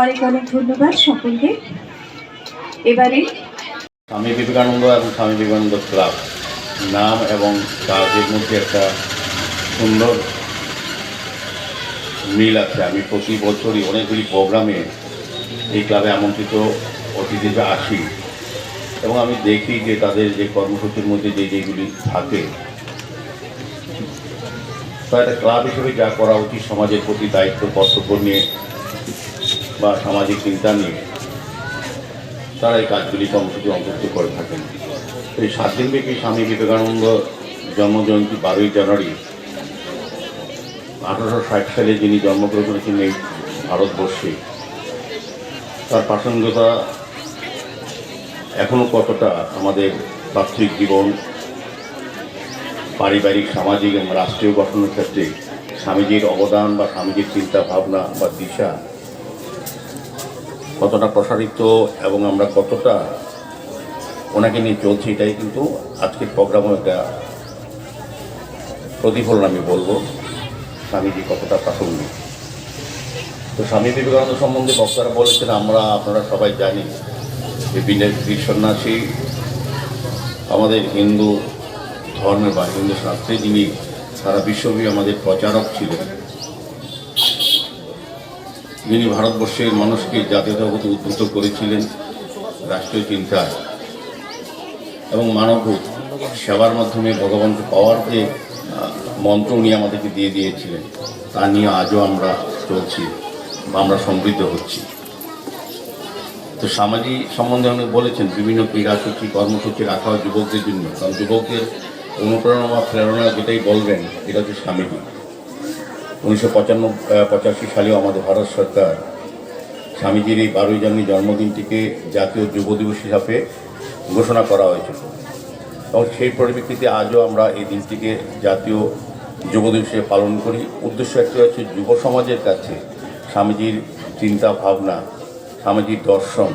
অনেক অনেক ধন্যবাদ সকলকে। এবারে স্বামী বিবেকানন্দ এবং স্বামী বিবেকানন্দ ক্লাব। নাম এবং কাজের মধ্যে একটা সুন্দর মিল আছে। আমি প্রতি বছরই অনেকগুলি প্রোগ্রামে এই ক্লাবে আমন্ত্রিত অতিথিরা আসি। এবং আমি দেখি যে তাদের যে কর্মসূচির মধ্যে যে যেগুলি থাকে, তো একটা ক্লাব হিসেবে যা করা উচিত সমাজের প্রতি দায়িত্ব, কর্তব্য নিয়ে বা সামাজিক চিন্তা নিয়ে তারা এই কাজগুলি কর্মসূচি অন্তর্ভুক্ত করে থাকেন। এই সাত দিনব্যাপী স্বামী বিবেকানন্দ জন্মজয়ন্তী বারোই জানুয়ারি আঠারোশো ষাট সালে যিনি জন্মগ্রহণ করেছেন এই ভারতবর্ষে, তার প্রাসঙ্গিকতা এখনও কতটা আমাদের প্রাথমিক জীবন, পারিবারিক, সামাজিক এবং রাষ্ট্রীয় গঠনের ক্ষেত্রে স্বামীজির অবদান বা স্বামীজির চিন্তা ভাবনা বা দিশা কতটা প্রসারিত এবং আমরা কতটা ওনাকে নিয়ে চলছি এটাই কিন্তু আজকের প্রোগ্রামও একটা প্রতিফলন আমি বলব, স্বামীজি কতটা প্রাসঙ্গিক। তো স্বামী বিবেকানন্দ সম্বন্ধে বক্তারা বলেছেন, আমরা আপনারা সবাই জানি যে বীর সন্ন্যাসী আমাদের হিন্দু ধর্মে বা হিন্দু শাস্ত্রে যিনি সারা বিশ্বব্যাপী আমাদের প্রচারক ছিলেন। যিনি ভারতবর্ষের মানুষকে জাতীয়তার প্রতি উদ্বুদ্ধ করেছিলেন, রাষ্ট্রীয় চিন্তায়। এবং মানব সেবার মাধ্যমে ভগবানকে পাওয়ার যে মন্ত্র উনি আমাদেরকে দিয়ে দিয়েছিলেন, তা নিয়ে আজও আমরা চলছি বা আমরা সমৃদ্ধ হচ্ছি। তো সামাজিক সম্বন্ধে অনেক বলেছেন, বিভিন্ন ক্রীড়াসূচি, কর্মসূচি রাখা হয় যুবকদের জন্য। কারণ যুবকদের অনুপ্রেরণা বা প্রেরণা যেটাই বলবেন, এটা হচ্ছে স্বামীজি। উনিশশো পঁচানব্বই পঁচাশি সালেও আমাদের ভারত সরকার স্বামীজির এই বারোই জানুয়ারি জন্মদিনটিকে জাতীয় যুব দিবস হিসাবে ঘোষণা করা হয়েছিল। এবং সেই পরিপ্রেক্ষিতে আজও আমরা এই দিনটিকে জাতীয় যুব দিবস পালন করি। উদ্দেশ্য একটি হচ্ছে যুব সমাজের কাছে স্বামীজির চিন্তা, ভাবনা, স্বামীজির দর্শন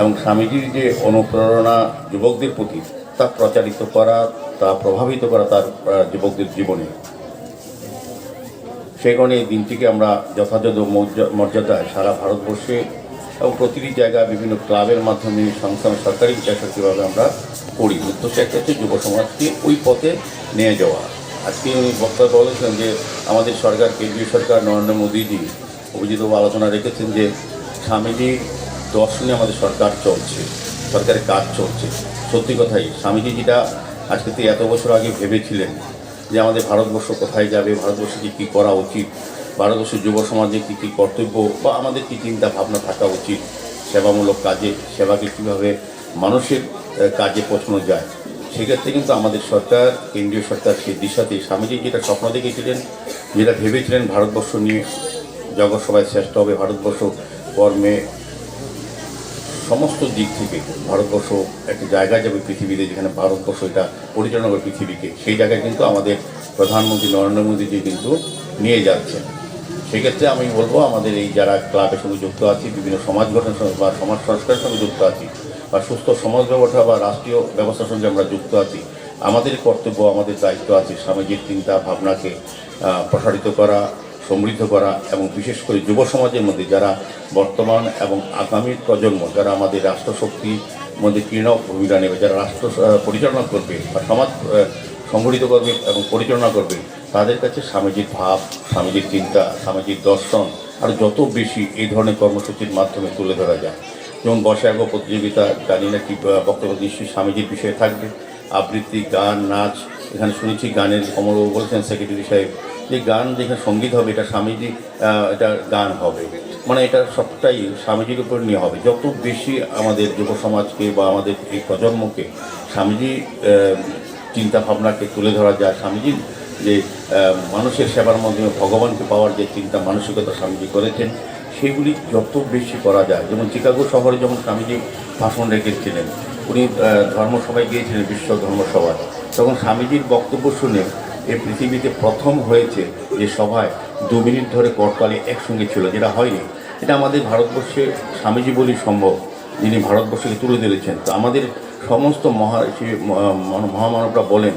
এবং স্বামীজির যে অনুপ্রেরণা যুবকদের প্রতি তা প্রচারিত করা, তা প্রভাবিত করা তার যুবকদের জীবনে। সেই কারণে এই দিনটিকে আমরা যথাযথ মর্যা- মর্যাদায় সারা ভারতবর্ষে এবং প্রতিটি জায়গায় বিভিন্ন ক্লাবের মাধ্যমে সংস্থান সরকারি বেসরকারিভাবে আমরা করি। উদ্দেশ্য একটা হচ্ছে যুব সমাজকে ওই পথে নিয়ে যাওয়া। আজকে উনি বক্তব্য বলেছেন যে, আমাদের সরকার, কেন্দ্রীয় সরকার নরেন্দ্র মোদীজি অভিজিত আলোচনা রেখেছেন যে স্বামীজির দর্শনে আমাদের সরকার চলছে, সরকারের কাজ চলছে। সত্যি কথাই, স্বামীজি যেটা আজকে এত বছর আগে ভেবেছিলেন যে আমাদের ভারতবর্ষ কোথায় যাবে ভারতবর্ষে কী কী করা উচিত ভারতবর্ষের যুব সমাজে কী কী কর্তব্য বা আমাদের কী চিন্তা ভাবনা থাকা উচিত, সেবামূলক কাজে, সেবাকে কীভাবে মানুষের কাজে পৌঁছানো যায়। সেক্ষেত্রে কিন্তু আমাদের সরকার, কেন্দ্রীয় সরকার সেই দিশাতে, স্বামীজি যেটা স্বপ্ন দেখেছিলেন, যেটা ভেবেছিলেন ভারতবর্ষ নিয়ে জগৎ সবাই শ্রেষ্ঠ হবে, ভারতবর্ষ কর্মে সমস্ত দিক থেকে ভারতবর্ষ একটা জায়গায় যাবে পৃথিবীতে যেখানে ভারতবর্ষ এটা পরিচালনা করবে পৃথিবীকে, সেই জায়গায় কিন্তু আমাদের প্রধানমন্ত্রী নরেন্দ্র মোদীজি কিন্তু নিয়ে যাচ্ছেন। সেক্ষেত্রে আমি বলব, আমাদের এই যারা ক্লাবের সঙ্গে যুক্ত আছি, বিভিন্ন সমাজ গঠনের সঙ্গে বা সমাজ সংস্কারের সঙ্গে যুক্ত আছি, বা সুস্থ সমাজ ব্যবস্থা বা রাষ্ট্রীয় ব্যবস্থার সঙ্গে আমরা যুক্ত আছি, আমাদের কর্তব্য, আমাদের দায়িত্ব আছে সামাজিক চিন্তা, ভাবনাকে প্রসারিত করা সমৃদ্ধ করা এবং বিশেষ করে যুব সমাজের মধ্যে যারা বর্তমান এবং আগামী প্রজন্ম, যারা আমাদের রাষ্ট্রশক্তির মধ্যে কীর্ণ ভূমিকা নেবে, যারা রাষ্ট্র পরিচালনা করবে বা সমাজ সংগঠিত করবে এবং পরিচালনা করবে, তাদের কাছে সামাজিক ভাব, সামাজিক চিন্তা, সামাজিক দর্শন আর যত বেশি এই ধরনের কর্মসূচির মাধ্যমে তুলে ধরা যায়। যেমন বর্ষাগ প্রতিযোগিতা, জানি না কি বক্তব্য নিশ্চয়ই স্বামীজির বিষয়ে থাকবে। আবৃত্তি, গান, নাচ, এখানে শুনেছি গানের কমলবাবু বলছেন সেক্রেটারি সাহেব। যে গান যেখানে সংগীত হবে, এটা স্বামীজি এটা গান হবে। মানে এটা সবটাই স্বামীজির উপর নিয়ে হবে। যত বেশি আমাদের যুব সমাজকে বা আমাদের এই প্রজন্মকে স্বামীজি চিন্তা ভাবনাকে তুলে ধরা যায় স্বামীজির যে মানুষের সেবার মাধ্যমে ভগবানকে পাওয়ার যে চিন্তা, মানসিকতা স্বামীজি করেছেন, সেগুলি যত বেশি করা যায়। যেমন চিকাগো শহরে যেমন স্বামীজি ভাষণ রেখেছিলেন, উনি ধর্মসভায় গিয়েছিলেন, বিশ্ব ধর্মসভায়, তখন স্বামীজির বক্তব্য শুনে এই পৃথিবীতে প্রথম হয়েছে যে সভায় দু মিনিট ধরে করতালি একসঙ্গে ছিল, যেটা হয়নি। এটা আমাদের ভারতবর্ষে স্বামীজি বলি সম্ভব, যিনি ভারতবর্ষকে তুলে ধরেছেন। তো আমাদের সমস্ত মহা মহামানবরা বলেন,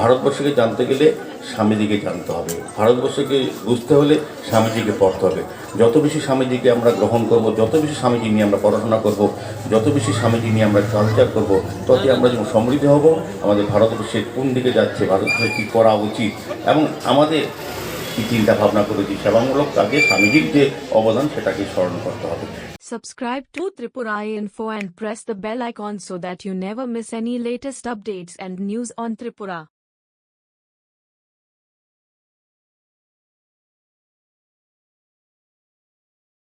ভারতবর্ষকে জানতে গেলে স্বামীজিকে জানতে হবে। ভারতবর্ষকে বুঝতে হলে স্বামীজিকে পড়তে হবে। যত বেশি স্বামীজিকে আমরা গ্রহণ করব, যত বেশি স্বামীজি নিয়ে আমরা পড়াশোনা করব, যত বেশি স্বামীজি নিয়ে আমরা কালচার করব, ততই আমরা যেমন সমৃদ্ধ হব। আমাদের ভারতবর্ষের কোন দিকে যাচ্ছে, ভারতবর্ষে কী করা উচিত? এবং আমাদের কী চিন্তা ভাবনা করেছি সেবামূলক কাজে স্বামীজির যে অবদান, সেটাকে স্মরণ করতে হবে। Subscribe to Tripura Info and press the bell icon so that you never miss any latest updates and news on Tripura.